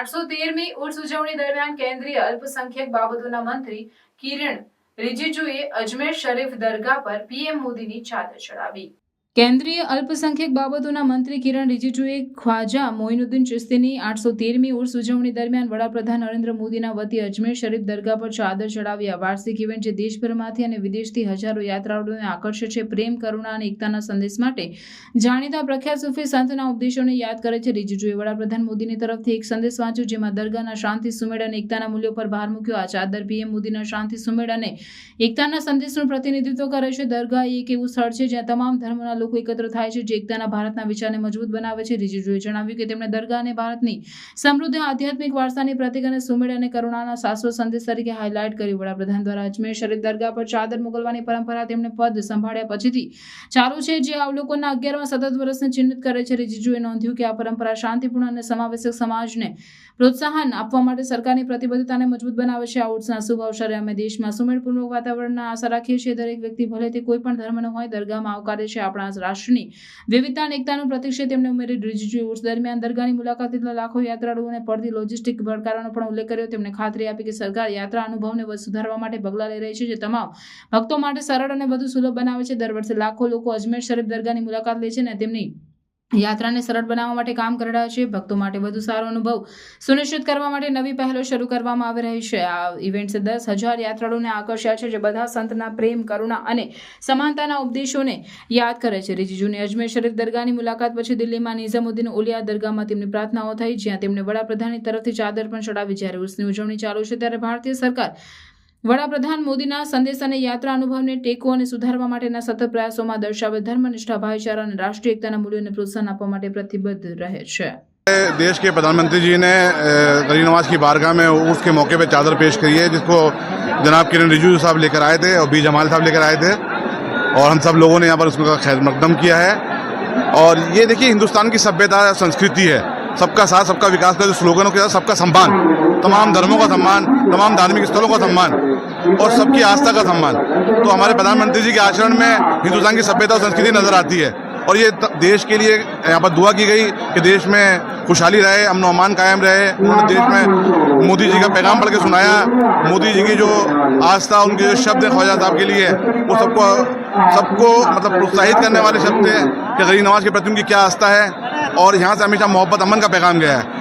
આઠસો તેરમી ઉર્સ ઉજવણી દરમિયાન કેન્દ્રીય અલ્પસંખ્યક બાબતોના મંત્રી કિરણ રિજિજુએ અજમેર શરીફ દરગાહ પર પીએમ મોદીની ચાદર ચડાવી. કેન્દ્રીય અલ્પસંખ્યક બાબતોના મંત્રી કિરણ રિજિજુએ ખ્વાજા મોઇનુદ્દીન ચિશ્તીની આઠસો તેરમી ઉર્સ ઉજવણી દરમિયાન વડાપ્રધાન નરેન્દ્ર મોદીના વતી અજમેર શરીફ દરગાહ પર ચાદર ચડાવ્યા. વાર્ષિક ઇવેન્ટ જે દેશભરમાંથી અને વિદેશથી હજારો યાત્રાળુઓને આકર્ષે છે. પ્રેમ, કરુણા અને એકતાના સંદેશ માટે જાણીતા પ્રખ્યાત સૂફી સંતના ઉપદેશોને યાદ કરે છે રિજિજુએ. વડાપ્રધાન મોદીની તરફથી એક સંદેશ વાંચ્યો જેમાં દરગાહના શાંતિ, સુમેળ અને એકતાના મૂલ્યો પર ભાર મૂક્યો. આ ચાદર પીએમ મોદીના શાંતિ, સુમેળ અને એકતાના સંદેશનું પ્રતિનિધિત્વ કરે છે. દરગાહ એક એવું સ્થળ છે જ્યાં તમામ ધર્મોના લોકો એકત્ર થાય છે, જે એકતાના ભારતના વિચારને મજબૂત બનાવે છે. રિજિજુએ જણાવ્યું કે તેમણે દરગાહ અને ભારતની સમૃદ્ધ, આધ્યાત્મિક વારસાની પ્રતિક અને સુમેળ અને કરુણાના શાશ્વત સંદેશ તરીકે હાઇલાઇટ કર્યું વડાપ્રધાન દ્વારા અજમેર શરીફ દરગાહ પર ચાદર મોકલવાની પરંપરા તેમણે પદ સંભાળ્યા પછીથી ચાલુ છે. જે અવલોકનના અગિયારમાં સતત વર્ષને ચિહ્નિત કરે છે, રિજિજુએ નોંધ્યું કે આ પરંપરા શાંતિપૂર્ણ અને સમાવેશક સમાજને પ્રોત્સાહન આપવા માટે સરકારની પ્રતિબદ્ધતાને મજબૂત બનાવે છે. આ ઉર્સના શુભ અવસરે અમે દેશમાં સુમેળપૂર્વક વાતાવરણના આશા રાખીએ છીએ. દરેક વ્યક્તિ ભલે તે કોઈ પણ ધર્મનો હોય, દરગાહમાં આવકારે છે. આપણા રાષ્ટ્રની વિવિધતા અને એકતાનું પ્રતીક છે તેમણે ઉમેરી રિજિજુ ઉર્સ દરમિયાન દરગાહની મુલાકાત લીધેલા લાખો યાત્રાળુઓને પડતી લોજિસ્ટિક પડકારોનો પણ ઉલ્લેખ કર્યો. તેમણે ખાતરી આપી કે સરકાર યાત્રા અનુભવને સુધારવા માટે પગલાં લઈ રહી છે, જે તમામ ભક્તો માટે સરળ અને વધુ સુલભ બનાવે છે. દર વર્ષે લાખો લોકો અજમેર શરીફ દરગાહની મુલાકાત લે છે અને તેમની યાત્રાને સરળ બનાવવા માટે કામ કરી રહ્યા છે. ભક્તો માટે વધુ સારો અનુભવ સુનિશ્ચિત કરવા માટે નવી પહેલો શરૂ કરવામાં આવી રહી છે. આ ઇવેન્ટ્સ દસ હજાર યાત્રાળુઓને આકર્ષ્યા છે, જે બધા સંતના પ્રેમ, કરુણા અને સમાનતાના ઉપદેશોને યાદ કરે છે. રિજિજુની અજમેર શરીફ દરગાહની મુલાકાત પછી દિલ્હીમાં નિઝામુદ્દીન ઉલિયા દરગાહમાં તેમની પ્રાર્થનાઓ થઈ, જ્યાં તેમને વડાપ્રધાનની તરફથી ચાદર પણ ચડાવી. જ્યારે ઉર્સની ઉજવણી ચાલુ છે, ત્યારે ભારતીય સરકાર વડાપ્રધાન મોદીના સંદેશ અને યાત્રા અનુભવને ટેકો અને સુધારવા માટેના સતત પ્રયાસોમાં દર્શાવે ધર્મનિષ્ઠા ભાઈચારા અને રાષ્ટ્રીય એકતાના મૂલ્યોને પ્રોત્સાહન આપવા માટે પ્રતિબદ્ધ રહે છે देश के प्रधानमंत्री जी ने अ, गरीब नवाज की बारगाह में उर्स के मौके पे चादर पेश करी है जिसको जनाब किरण रिजिजू साहब लेकर आए थे और बी जमाल साहब लेकर आए थे और हम सब लोगों ने यहाँ पर उसका खैर मकदम किया है और ये देखिए हिंदुस्तान की सभ्यता संस्कृति है सबका साथ सबका विकास का जो स्लोगनों के साथ सबका सम्मान तमाम धर्मों का सम्मान, तमाम धार्मिक स्थलों का सम्मान और सबकी आस्था का सम्मान। तो हमारे प्रधानमंत्री जी के आचरण में हिंदुस्तान की सभ्यता और संस्कृति नज़र आती है और ये देश के लिए यहाँ पर दुआ की गई कि देश में खुशहाली रहे अमन अमान कायम रहे। उन्होंने देश में मोदी जी का पैगाम पढ़ के सुनाया। मोदी जी की जो आस्था, उनके जो शब्द हैं ख्वाजा साहब के लिए, वो सबको सबको मतलब प्रोत्साहित करने वाले शब्द थे कि गरीब नवाज़ के प्रति उनकी क्या आस्था है? और यहाँ से हमेशा मोहब्बत अमन का पैगाम गया है।